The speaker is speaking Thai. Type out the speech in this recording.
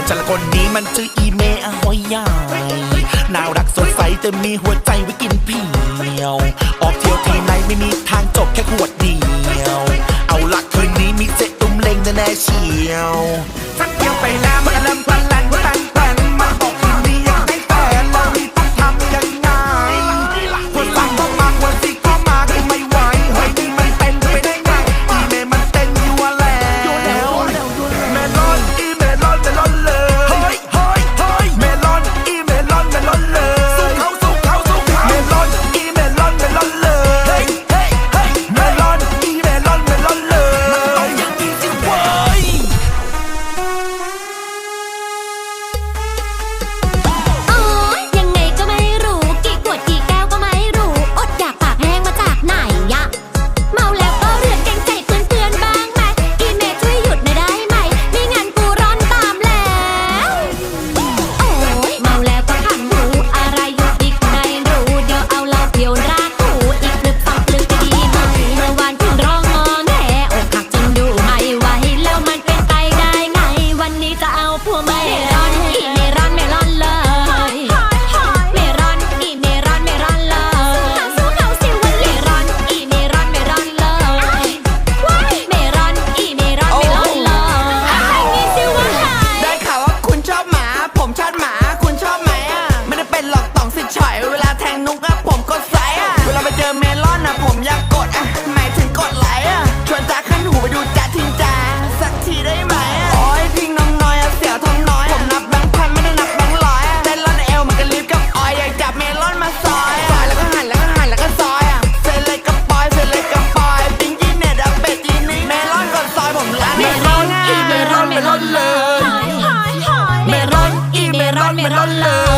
พื่อฉันละคนนี้มันชื่ออีเมอะหอยใหญ่น่ารักสดใสแต่มีหัวใจไว้กินเพียว ออกเที่ยวที่ไหนไม่มีทางจบแค่ขวดเดียว เอาละคืนนี้มีเจ็ตุ้มเล็งแน่ๆเชียว la